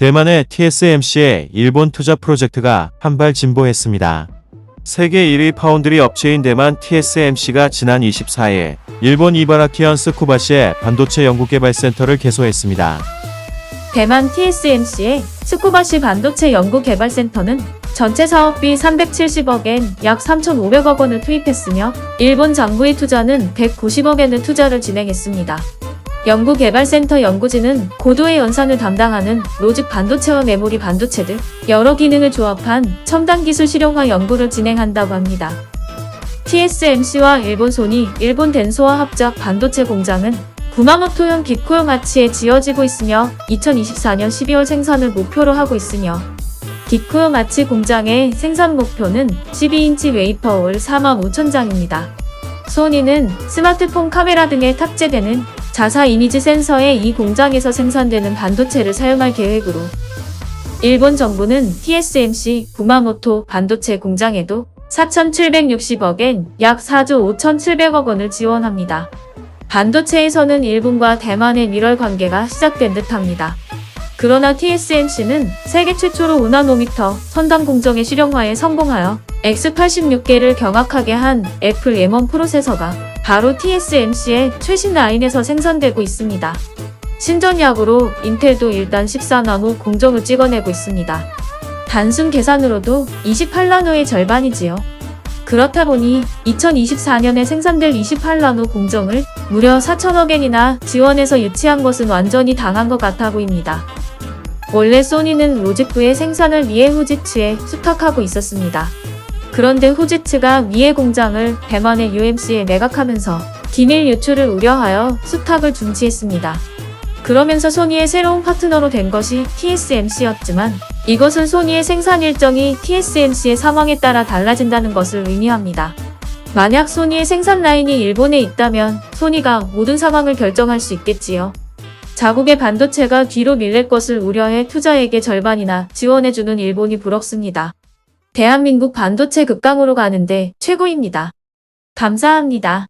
대만의 TSMC의 일본 투자 프로젝트가 한발 진보했습니다. 세계 1위 파운드리 업체인 대만 TSMC가 지난 24일 일본 이바라키현 스쿠바시의 반도체 연구개발센터를 개소했습니다. 대만 TSMC의 스쿠바시 반도체 연구개발센터는 전체 사업비 370억엔 약 3,500억 원을 투입했으며 일본 정부의 투자는 190억엔의 투자를 진행했습니다. 연구개발센터 연구진은 고도의 연산을 담당하는 로직 반도체와 메모리 반도체 등 여러 기능을 조합한 첨단 기술 실용화 연구를 진행한다고 합니다. TSMC와 일본 소니, 일본 덴소와 합작 반도체 공장은 구마모토현 기쿠요마치에 지어지고 있으며 2024년 12월 생산을 목표로 하고 있으며 기쿠요마치 공장의 생산 목표는 12인치 웨이퍼올 4만 5천 장입니다. 소니는 스마트폰 카메라 등에 탑재되는 자사 이미지 센서에 이 공장에서 생산되는 반도체를 사용할 계획으로 일본 정부는 TSMC 구마모토 반도체 공장에도 4,760억엔 약 4조 5,700억 원을 지원합니다. 반도체에서는 일본과 대만의 밀월 관계가 시작된 듯합니다. 그러나 TSMC는 세계 최초로 5나노미터 선단 공정의 실용화에 성공하여 X86계를 경악하게 한 애플 M1 프로세서가 바로 TSMC의 최신 라인에서 생산되고 있습니다. 신전약으로 인텔도 일단 14나노 공정을 찍어내고 있습니다. 단순 계산으로도 28나노의 절반이지요. 그렇다 보니 2024년에 생산될 28나노 공정을 무려 4천억엔이나 지원해서 유치한 것은 완전히 당한 것 같아 보입니다. 원래 소니는 로직부의 생산을 미에 후지츠에 수탁하고 있었습니다. 그런데 후지츠가 미에 공장을 대만의 UMC에 매각하면서 기밀 유출을 우려하여 수탁을 중지했습니다. 그러면서 소니의 새로운 파트너로 된 것이 TSMC였지만 이것은 소니의 생산 일정이 TSMC의 상황에 따라 달라진다는 것을 의미합니다. 만약 소니의 생산 라인이 일본에 있다면 소니가 모든 상황을 결정할 수 있겠지요. 자국의 반도체가 뒤로 밀릴 것을 우려해 투자액의 절반이나 지원해주는 일본이 부럽습니다. 대한민국 반도체 극강으로 가는데 최고입니다. 감사합니다.